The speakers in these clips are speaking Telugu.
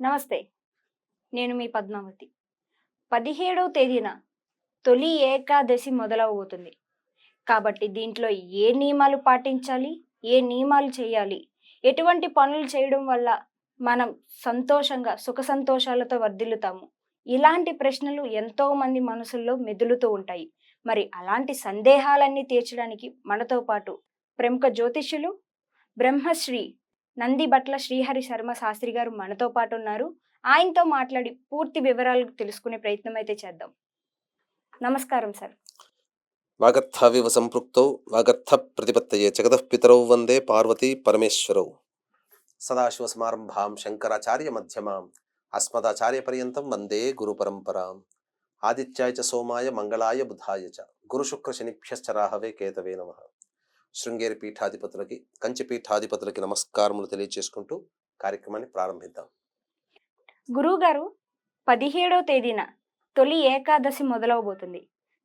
నమస్తే నేను మీ పద్మావతి. పదిహేడవ తేదీన తొలి ఏకాదశి మొదలవబోతుంది. కాబట్టి దీంట్లో ఏ నియమాలు పాటించాలి ఏ నియమాలు చేయాలి ఎటువంటి పనులు చేయడం వల్ల మనం సంతోషంగా సుఖ సంతోషాలతో వర్ధిల్లుతాము? ఇలాంటి ప్రశ్నలు ఎంతో మంది మనసుల్లో మెదులుతూ ఉంటాయి. మరి అలాంటి సందేహాలన్నీ తీర్చడానికి మనతో పాటు ప్రముఖ జ్యోతిష్యులు బ్రహ్మశ్రీ నంది బట్ల శ్రీహరి శర్మ శాస్త్రి గారు మనతో పాటు ఉన్నారు. ఆయనతో మాట్లాడి పూర్తి వివరాలు తెలుసుకునే ప్రయత్నం అయితే చేద్దాం. నమస్కారం సార్. వాగర్థావివ సంపృక్తౌ వాగర్థ ప్రతిపత్తయే జగతః పితరౌ వందే పార్వతీ పరమేశ్వరౌ. సదాశివ సమారంభాం శంకరాచార్య మధ్యమాం అస్మదాచార్య పర్యంతం వందే గురు పరంపరాం. ఆదిత్యాయ చ సోమాయ మంగళాయ బుధాయ చ. గురు శుక్ర శనిభ్యశ్చ రాహవే కేతవే నమ. శృంగేరి పీఠాధిపతులకి కంచి పీఠాధిపతులకి నమస్కారములు తెలియజేసుకుంటూ కార్యక్రమాన్ని ప్రారంభిద్దాం. గురువు గారు పదిహేడవ తేదీన తొలి ఏకాదశి మొదలవబోతుంది.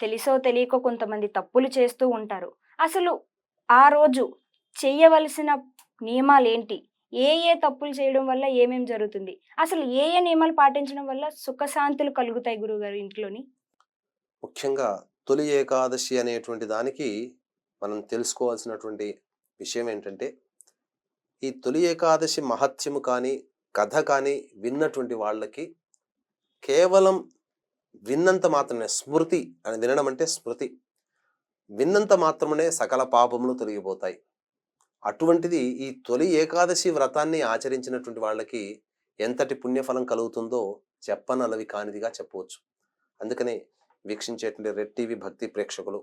తెలిసో తెలియకో కొంతమంది తప్పులు చేస్తూ ఉంటారు. అసలు ఆ రోజు చేయవలసిన నియమాలు ఏంటి ఏ ఏ తప్పులు చేయడం వల్ల ఏమేం జరుగుతుంది? అసలు ఏ ఏ నియమాలు పాటించడం వల్ల సుఖశాంతులు కలుగుతాయి గురువుగారు ఇంట్లోని? ముఖ్యంగా తొలి ఏకాదశి అనేటువంటి దానికి మనం తెలుసుకోవాల్సినటువంటి విషయం ఏంటంటే ఈ తొలి ఏకాదశి మహత్యము కానీ కథ కానీ విన్నటువంటి వాళ్ళకి కేవలం విన్నంత మాత్రమే స్మృతి అని వినడం అంటే స్మృతి. విన్నంత మాత్రమే సకల పాపములు తొలగిపోతాయి. అటువంటిది ఈ తొలి ఏకాదశి వ్రతాన్ని ఆచరించినటువంటి వాళ్ళకి ఎంతటి పుణ్యఫలం కలుగుతుందో చెప్పనలవి కానిదిగా చెప్పవచ్చు. అందుకనే వీక్షించేటువంటి రెడ్ టీవీ భక్తి ప్రేక్షకులు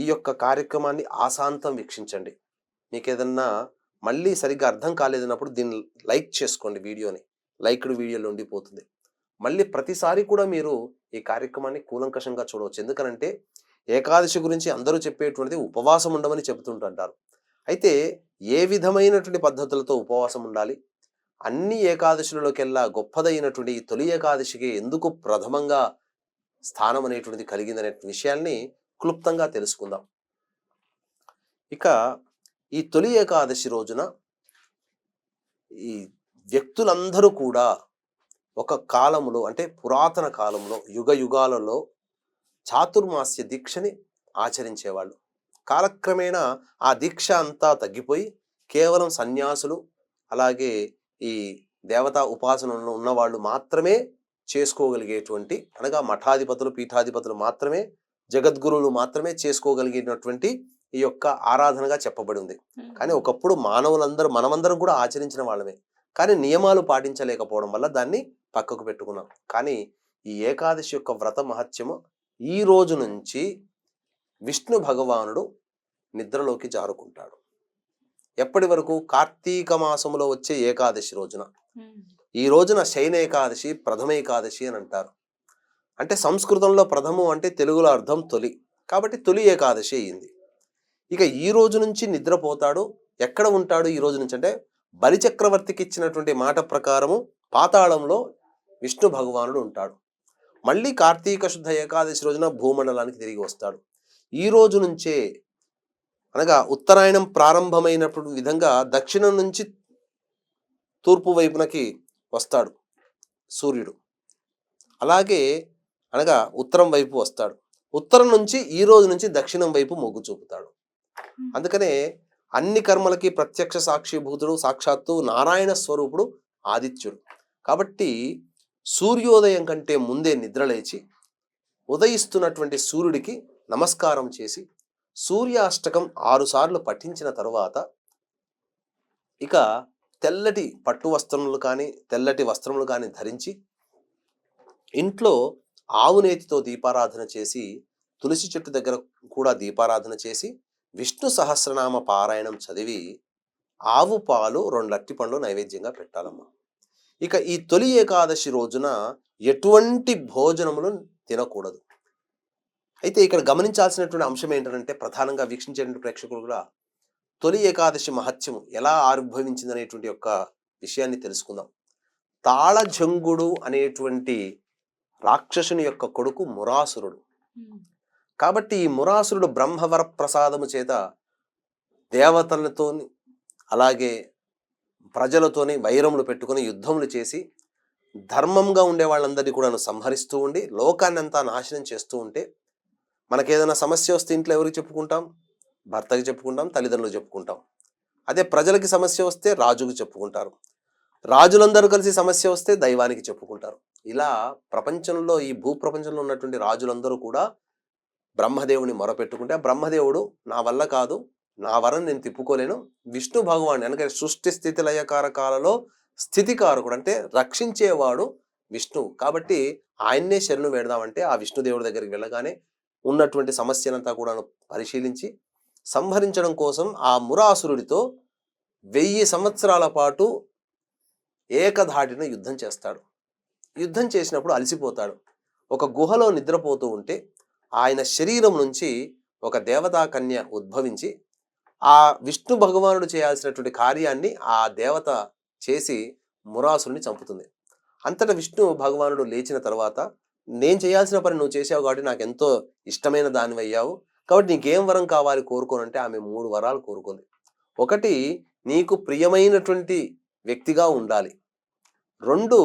ఈ యొక్క కార్యక్రమాన్ని ఆశాంతం వీక్షించండి. మీకు ఏదన్నా మళ్ళీ సరిగ్గా అర్థం కాలేదన్నప్పుడు దీన్ని లైక్ చేసుకోండి వీడియోని. లైక్డ్ వీడియోలో ఉండిపోతుంది. మళ్ళీ ప్రతిసారి కూడా మీరు ఈ కార్యక్రమాన్ని కూలంకషంగా చూడవచ్చు. ఎందుకనంటే ఏకాదశి గురించి అందరూ చెప్పేటువంటిది ఉపవాసం ఉండమని చెబుతుంటుంటారు. అయితే ఏ విధమైనటువంటి పద్ధతులతో ఉపవాసం ఉండాలి? అన్ని ఏకాదశులలోకెల్లా గొప్పదైనటువంటి ఈ తొలి ఏకాదశికి ఎందుకు ప్రథమంగా స్థానం అనేటువంటిది కలిగిందనే విషయాన్ని క్లుప్తంగా తెలుసుకుందాం. ఇక ఈ తొలి ఏకాదశి రోజున ఈ వ్యక్తులందరూ కూడా ఒక కాలంలో అంటే పురాతన కాలంలో యుగ యుగాలలో చాతుర్మాస్య దీక్షని ఆచరించేవాళ్ళు. కాలక్రమేణా ఆ దీక్ష అంతా తగ్గిపోయి కేవలం సన్యాసులు అలాగే ఈ దేవతా ఉపాసనలో ఉన్న- ఉన్నవాళ్ళు మాత్రమే చేసుకోగలిగేటువంటి అనగా మఠాధిపతులు పీఠాధిపతులు మాత్రమే జగద్గురువులు మాత్రమే చేసుకోగలిగినటువంటి ఈ యొక్క ఆరాధనగా చెప్పబడి ఉంది కానీ ఒకప్పుడు మానవులందరూ మనమందరం కూడా ఆచరించిన వాళ్ళమే. కానీ నియమాలు పాటించలేకపోవడం వల్ల దాన్ని పక్కకు పెట్టుకున్నాం. కానీ ఈ ఏకాదశి యొక్క వ్రత మహత్యము ఈ రోజు నుంచి విష్ణు భగవానుడు నిద్రలోకి జారుకుంటాడు. ఎప్పటి వరకు? కార్తీక మాసములో వచ్చే ఏకాదశి రోజున. ఈ రోజున శయన ఏకాదశి ప్రథమ ఏకాదశి అని అంటారు. అంటే సంస్కృతంలో ప్రథము అంటే తెలుగులో అర్థం తొలి. కాబట్టి తొలి ఏకాదశి అయింది. ఇక ఈ రోజు నుంచి నిద్రపోతాడు. ఎక్కడ ఉంటాడు ఈ రోజు నుంచి అంటే బలిచక్రవర్తికి ఇచ్చినటువంటి మాట ప్రకారము పాతాళంలో విష్ణు భగవానుడు ఉంటాడు. మళ్ళీ కార్తీక శుద్ధ ఏకాదశి రోజున భూమండలానికి తిరిగి వస్తాడు. ఈ రోజు నుంచే అనగా ఉత్తరాయణం ప్రారంభమైనప్పుడు విధంగా దక్షిణం నుంచి తూర్పు వైపునకి వస్తాడు సూర్యుడు. అలాగే అనగా ఉత్తరం వైపు వస్తాడు. ఉత్తరం నుంచి ఈ రోజు నుంచి దక్షిణం వైపు మొగ్గు చూపుతాడు. అందుకనే అన్ని కర్మలకి ప్రత్యక్ష సాక్షిభూతుడు సాక్షాత్తు నారాయణ స్వరూపుడు ఆదిత్యుడు. కాబట్టి సూర్యోదయం కంటే ముందే నిద్రలేచి ఉదయిస్తున్నటువంటి సూర్యుడికి నమస్కారం చేసి సూర్యాష్టకం ఆరు సార్లు పఠించిన తరువాత ఇక తెల్లటి పట్టు వస్త్రములు కానీ తెల్లటి వస్త్రములు కానీ ధరించి ఇంట్లో ఆవు నేతితో దీపారాధన చేసి తులసి చెట్టు దగ్గర కూడా దీపారాధన చేసి విష్ణు సహస్రనామ పారాయణం చదివి ఆవు పాలు రెండు అట్టి పండ్లు నైవేద్యంగా పెట్టాలమ్మా. ఇక ఈ తొలి ఏకాదశి రోజున ఎటువంటి భోజనములు తినకూడదు. అయితే ఇక్కడ గమనించాల్సినటువంటి అంశం ఏంటంటే ప్రధానంగా వీక్షించేటువంటి ప్రేక్షకులు కూడా తొలి ఏకాదశి మహత్యం ఎలా ఆవిర్భవించిందనేటువంటి యొక్క విషయాన్ని తెలుసుకుందాం. తాళజంగుడు అనేటువంటి రాక్షసుని యొక్క కొడుకు మురాసురుడు. కాబట్టి ఈ మురాసురుడు బ్రహ్మవర ప్రసాదము చేత దేవతలతో అలాగే ప్రజలతోని వైరములు పెట్టుకొని యుద్ధములు చేసి ధర్మంగా ఉండే వాళ్ళందరినీ కూడా సంహరిస్తూ ఉండి లోకాన్ని అంతా నాశనం చేస్తూ ఉంటే మనకేదైనా సమస్య వస్తే ఇంట్లో ఎవరికి చెప్పుకుంటాం? భర్తకి చెప్పుకుంటాం తల్లిదండ్రులకు చెప్పుకుంటాం. అదే ప్రజలకి సమస్య వస్తే రాజుకు చెప్పుకుంటారు. రాజులందరూ కలిసి సమస్య వస్తే దైవానికి చెప్పుకుంటారు. ఇలా ప్రపంచంలో ఈ భూ ప్రపంచంలో ఉన్నటువంటి రాజులందరూ కూడా బ్రహ్మదేవుని మొరపెట్టుకుంటే ఆ బ్రహ్మదేవుడు నా వల్ల కాదు నా వరం నేను తిప్పుకోలేను విష్ణు భగవాన్ అందుకని సృష్టి స్థితి లయకారకాలలో స్థితికారకుడు అంటే రక్షించేవాడు విష్ణువు కాబట్టి ఆయన్నే శరణు వేడదామంటే ఆ విష్ణుదేవుడి దగ్గరికి వెళ్ళగానే ఉన్నటువంటి సమస్యనంతా కూడా పరిశీలించి సంహరించడం కోసం ఆ మురాసురుడితో వెయ్యి సంవత్సరాల పాటు ఏకధాటిన యుద్ధం చేస్తాడు. యుద్ధం చేసినప్పుడు అలసిపోతాడు. ఒక గుహలో నిద్రపోతూ ఉంటే ఆయన శరీరం నుంచి ఒక దేవతా కన్య ఉద్భవించి ఆ విష్ణు భగవానుడు చేయాల్సినటువంటి కార్యాన్ని ఆ దేవత చేసి మురాసుని చంపుతుంది. అంతటా విష్ణు భగవానుడు లేచిన తర్వాత నేను చేయాల్సిన పని నువ్వు చేసావు కాబట్టి నాకు ఎంతో ఇష్టమైన దానివి అయ్యావు. కాబట్టి నీకేం వరం కావాలి కోరుకోనంటే ఆమె మూడు వరాలు కోరుకుంది. ఒకటి నీకు ప్రియమైనటువంటి వ్యక్తిగా ఉండాలి. రెండు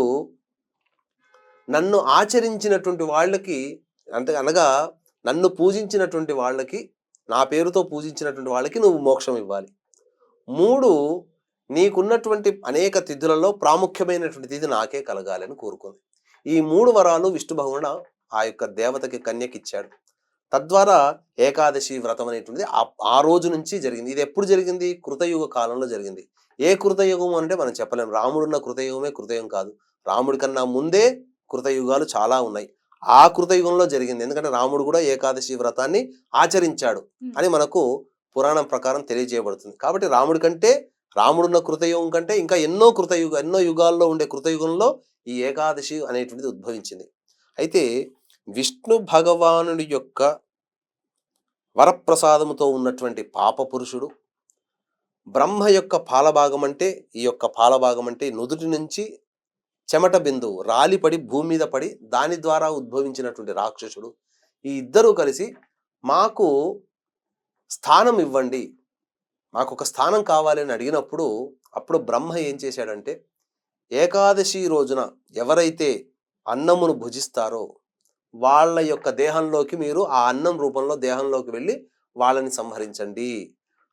నన్ను ఆచరించినటువంటి వాళ్ళకి అంటే అనగా నన్ను పూజించినటువంటి వాళ్ళకి నా పేరుతో పూజించినటువంటి వాళ్ళకి నువ్వు మోక్షం ఇవ్వాలి. మూడు నీకున్నటువంటి అనేక తిథులలో ప్రాముఖ్యమైనటువంటి తిథి నాకే కలగాలని కోరుకుంది. ఈ మూడు వరాలు విష్ణు భగవానుడు ఆ యొక్క దేవతకి కన్యకి ఇచ్చాడు తద్వారా ఏకాదశి వ్రతం అనేటువంటిది ఆ ఆ రోజు నుంచి జరిగింది. ఇది ఎప్పుడు జరిగింది? కృతయుగ కాలంలో జరిగింది. ఏ కృతయుగం అంటే మనం చెప్పలేం. రాముడున్న కృతయుగమే కృతయుగం కాదు. రాముడి కన్నా ముందే కృతయుగాలు చాలా ఉన్నాయి. ఆ కృతయుగంలో జరిగింది. ఎందుకంటే రాముడు కూడా ఏకాదశి వ్రతాన్ని ఆచరించాడు అని మనకు పురాణం ప్రకారం తెలియజేయబడుతుంది. కాబట్టి రాముడి కంటే రాముడున్న కృతయుగం కంటే ఇంకా ఎన్నో కృతయుగ ఎన్నో యుగాల్లో ఉండే కృతయుగంలో ఈ ఏకాదశి అనేటువంటిది ఉద్భవించింది. అయితే విష్ణు భగవానుడి యొక్క వరప్రసాదముతో ఉన్నటువంటి పాప పురుషుడు బ్రహ్మ యొక్క పాలభాగం అంటే ఈ యొక్క పాలభాగం అంటే నుదుటి నుంచి చెమట బిందువు రాలిపడి భూమి మీద పడి దాని ద్వారా ఉద్భవించినటువంటి రాక్షసుడు. ఈ ఇద్దరూ కలిసి మాకు స్థానం ఇవ్వండి. మాకు ఒక స్థానం కావాలి అని అడిగినప్పుడు అప్పుడు బ్రహ్మ ఏం చేశాడంటే ఏకాదశి రోజున ఎవరైతే అన్నమును భుజిస్తారో వాళ్ళ యొక్క దేహంలోకి మీరు ఆ అన్నం రూపంలో దేహంలోకి వెళ్ళి వాళ్ళని సంహరించండి.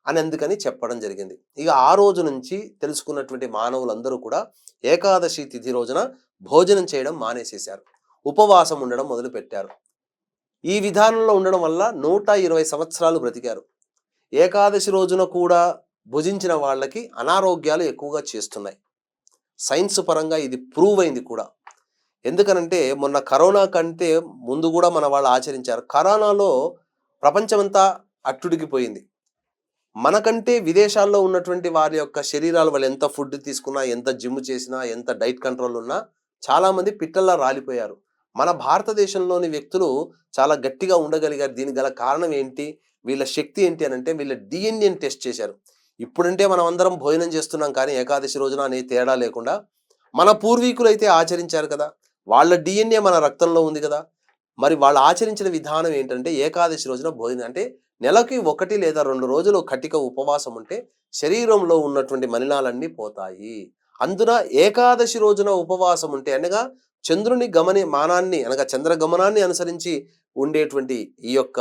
అని అందుకని చెప్పడం జరిగింది. ఇక ఆ రోజు నుంచి తెలుసుకున్నటువంటి మానవులందరూ కూడా ఏకాదశి తిథి రోజున భోజనం చేయడం మానేసేశారు. ఉపవాసం ఉండడం మొదలుపెట్టారు. ఈ విధానంలో ఉండడం వల్ల నూట ఇరవై సంవత్సరాలు బ్రతికారు. ఏకాదశి రోజున కూడా భుజించిన వాళ్ళకి అనారోగ్యాలు ఎక్కువగా చేస్తున్నాయి. సైన్స్ పరంగా ఇది ప్రూవ్ అయింది కూడా. ఎందుకనంటే మొన్న కరోనా కంటే ముందు కూడా మన వాళ్ళు ఆచరించారు. కరోనాలో ప్రపంచమంతా అట్టుడికిపోయింది మనకంటే విదేశాల్లో ఉన్నటువంటి వారి యొక్క శరీరాలు వాళ్ళు ఎంత ఫుడ్ తీసుకున్నా ఎంత జిమ్ చేసినా ఎంత డైట్ కంట్రోల్ ఉన్నా చాలామంది పిట్టల్లా రాలిపోయారు. మన భారతదేశంలోని వ్యక్తులు చాలా గట్టిగా ఉండగలిగారు. దీనికి గల కారణం ఏంటి? వీళ్ళ శక్తి ఏంటి అని అంటే వీళ్ళ డిఎన్ఏని టెస్ట్ చేశారు. ఇప్పుడంటే మనం అందరం భోజనం చేస్తున్నాం కానీ ఏకాదశి రోజున అనే తేడా లేకుండా మన పూర్వీకులు అయితే ఆచరించారు కదా. వాళ్ళ డిఎన్ఏ మన రక్తంలో ఉంది కదా. మరి వాళ్ళు ఆచరించిన విధానం ఏంటంటే ఏకాదశి రోజున భోజనం. అంటే నెలకి ఒకటి లేదా రెండు రోజులు కటిక ఉపవాసం ఉంటే శరీరంలో ఉన్నటువంటి మలినాలన్నీ పోతాయి. అందున ఏకాదశి రోజున ఉపవాసం ఉంటే అనగా చంద్రుని గమని మానాన్ని అనగా చంద్రగమనాన్ని అనుసరించి ఉండేటువంటి ఈ యొక్క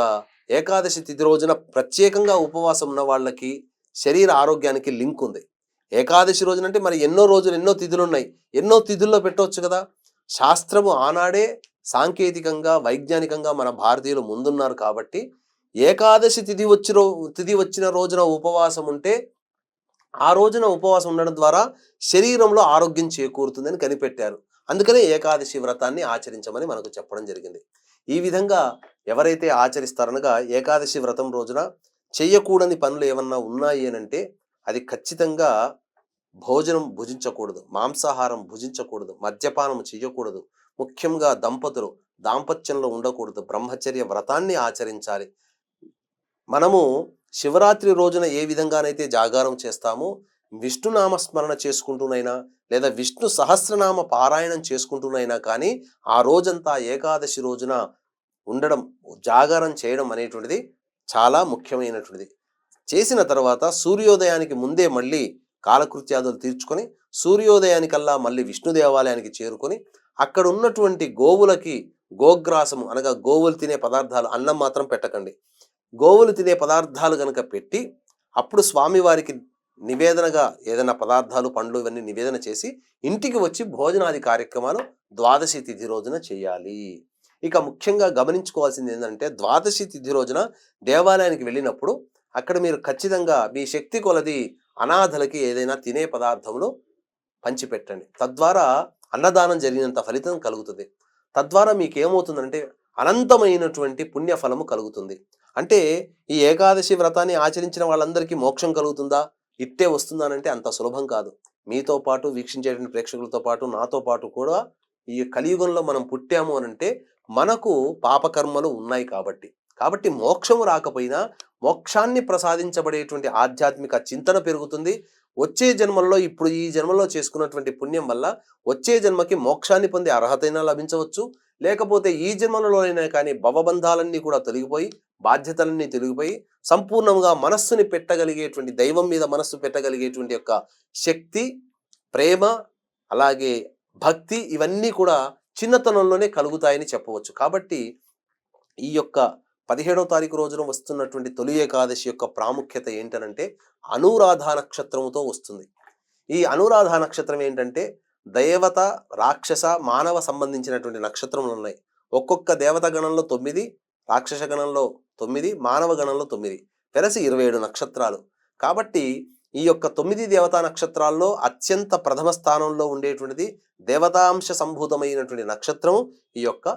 ఏకాదశి తిథి రోజున ప్రత్యేకంగా ఉపవాసం ఉన్న వాళ్ళకి శరీర ఆరోగ్యానికి లింక్ ఉంది. ఏకాదశి రోజున అంటే మరి ఎన్నో రోజులు ఎన్నో తిథులు ఉన్నాయి ఎన్నో తిథుల్లో పెట్టవచ్చు కదా. శాస్త్రము ఆనాడే సాంకేతికంగా వైజ్ఞానికంగా మన భారతీయులు ముందున్నారు కాబట్టి ఏకాదశి తిథి వచ్చి రో తిథి వచ్చిన రోజున ఉపవాసం ఉంటే ఆ రోజున ఉపవాసం ఉండడం ద్వారా శరీరంలో ఆరోగ్యం చేకూరుతుందని కనిపెట్టారు. అందుకనే ఏకాదశి వ్రతాన్ని ఆచరించమని మనకు చెప్పడం జరిగింది. ఈ విధంగా ఎవరైతే ఆచరిస్తారనగా ఏకాదశి వ్రతం రోజున చెయ్యకూడని పనులు ఏమన్నా ఉన్నాయి అంటే అది ఖచ్చితంగా భోజనం భుజించకూడదు మాంసాహారం భుజించకూడదు మద్యపానం చేయకూడదు ముఖ్యంగా దంపతులు దాంపత్యంలో ఉండకూడదు. బ్రహ్మచర్య వ్రతాన్ని ఆచరించాలి. మనము శివరాత్రి రోజున ఏ విధంగానైతే జాగారం చేస్తామో విష్ణునామ స్మరణ చేసుకుంటూనైనా లేదా విష్ణు సహస్రనామ పారాయణం చేసుకుంటూనైనా కానీ ఆ రోజంతా ఏకాదశి రోజున ఉండడం జాగారం చేయడం అనేటువంటిది చాలా ముఖ్యమైనటువంటిది. చేసిన తర్వాత సూర్యోదయానికి ముందే మళ్ళీ కాలకృత్యాదులు తీర్చుకొని సూర్యోదయానికల్లా మళ్ళీ విష్ణు దేవాలయానికి చేరుకొని అక్కడ ఉన్నటువంటి గోవులకి గోగ్రాసము అనగా గోవులు తినే పదార్థాలు అన్నం మాత్రం పెట్టకండి. గోవులు తినే పదార్థాలు కనుక పెట్టి అప్పుడు స్వామివారికి నివేదనగా ఏదైనా పదార్థాలు పండ్లు ఇవన్నీ నివేదన చేసి ఇంటికి వచ్చి భోజనాది కార్యక్రమాలు ద్వాదశి తిథి రోజున చేయాలి. ఇక ముఖ్యంగా గమనించుకోవాల్సింది ఏంటంటే ద్వాదశి తిథి రోజున దేవాలయానికి వెళ్ళినప్పుడు అక్కడ మీరు ఖచ్చితంగా మీ శక్తి కొలది అనాథలకి ఏదైనా తినే పదార్థములు పంచిపెట్టండి. తద్వారా అన్నదానం జరిగినంత ఫలితం కలుగుతుంది. తద్వారా మీకు ఏమవుతుందంటే అనంతమైనటువంటి పుణ్యఫలము కలుగుతుంది. అంటే ఈ ఏకాదశి వ్రతాన్ని ఆచరించిన వాళ్ళందరికీ మోక్షం కలుగుతుందా? ఇట్టే వస్తుందానంటే అంత సులభం కాదు. మీతో పాటు వీక్షించేటువంటి ప్రేక్షకులతో పాటు నాతో పాటు కూడా ఈ కలియుగంలో మనం పుట్టాము అని అంటే మనకు పాపకర్మలు ఉన్నాయి కాబట్టి. కాబట్టి మోక్షము రాకపోయినా మోక్షాన్ని ప్రసాదించబడేటువంటి ఆధ్యాత్మిక చింతన పెరుగుతుంది. వచ్చే జన్మల్లో ఇప్పుడు ఈ జన్మలో చేసుకున్నటువంటి పుణ్యం వల్ల వచ్చే జన్మకి మోక్షాన్ని పొందే అర్హతైనా లభించవచ్చు. లేకపోతే ఈ జన్మలలోనైనా కానీ భవబంధాలన్నీ కూడా తొలగిపోయి బాధ్యతలన్నీ తొలగిపోయి సంపూర్ణంగా మనస్సుని పెట్టగలిగేటువంటి దైవం మీద మనస్సు పెట్టగలిగేటువంటి యొక్క శక్తి ప్రేమ అలాగే భక్తి ఇవన్నీ కూడా చిన్నతనంలోనే కలుగుతాయని చెప్పవచ్చు. కాబట్టి ఈ యొక్క పదిహేడవ తారీఖు రోజున వస్తున్నటువంటి తొలి ఏకాదశి యొక్క ప్రాముఖ్యత ఏంటనంటే అనురాధ నక్షత్రముతో వస్తుంది. ఈ అనురాధ నక్షత్రం ఏంటంటే దేవత రాక్షస మానవ సంబంధించినటువంటి నక్షత్రములు ఉన్నాయి. ఒక్కొక్క దేవత గణంలో తొమ్మిది రాక్షస గణంలో తొమ్మిది మానవ గణంలో తొమ్మిది వెరసి ఇరవై ఏడు నక్షత్రాలు. కాబట్టి ఈ యొక్క తొమ్మిది దేవతా నక్షత్రాల్లో అత్యంత ప్రథమ స్థానంలో ఉండేటువంటిది దేవతాంశ సంభూతమైనటువంటి నక్షత్రము ఈ యొక్క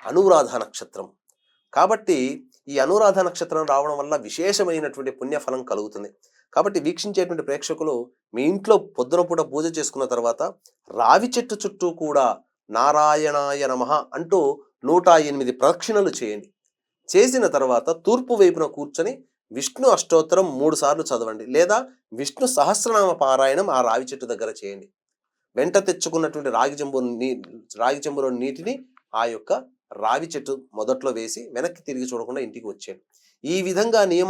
అనురాధ నక్షత్రం కాబట్టి ఈ అనురాధ నక్షత్రం రావడం వల్ల విశేషమైనటువంటి పుణ్యఫలం కలుగుతుంది. కాబట్టి వీక్షించేటువంటి ప్రేక్షకులు మీ ఇంట్లో పొద్దున పూట పూజ చేసుకున్న తర్వాత రావి చెట్టు చుట్టూ కూడా నారాయణాయ నమః అంటూ నూట ఎనిమిది ప్రదక్షిణలు చేయండి. చేసిన తర్వాత తూర్పు వైపున కూర్చొని విష్ణు అష్టోత్తరం మూడు సార్లు చదవండి లేదా విష్ణు సహస్రనామ పారాయణం ఆ రావి చెట్టు దగ్గర చేయండి. వెంట తెచ్చుకున్నటువంటి రాగి చెంబు నీ రాగి చెంబులో నీటిని ఆ యొక్క రావి చెట్టు మొదట్లో వేసి వెనక్కి తిరిగి చూడకుండా ఇంటికి వచ్చాడు. ఈ విధంగా నియమ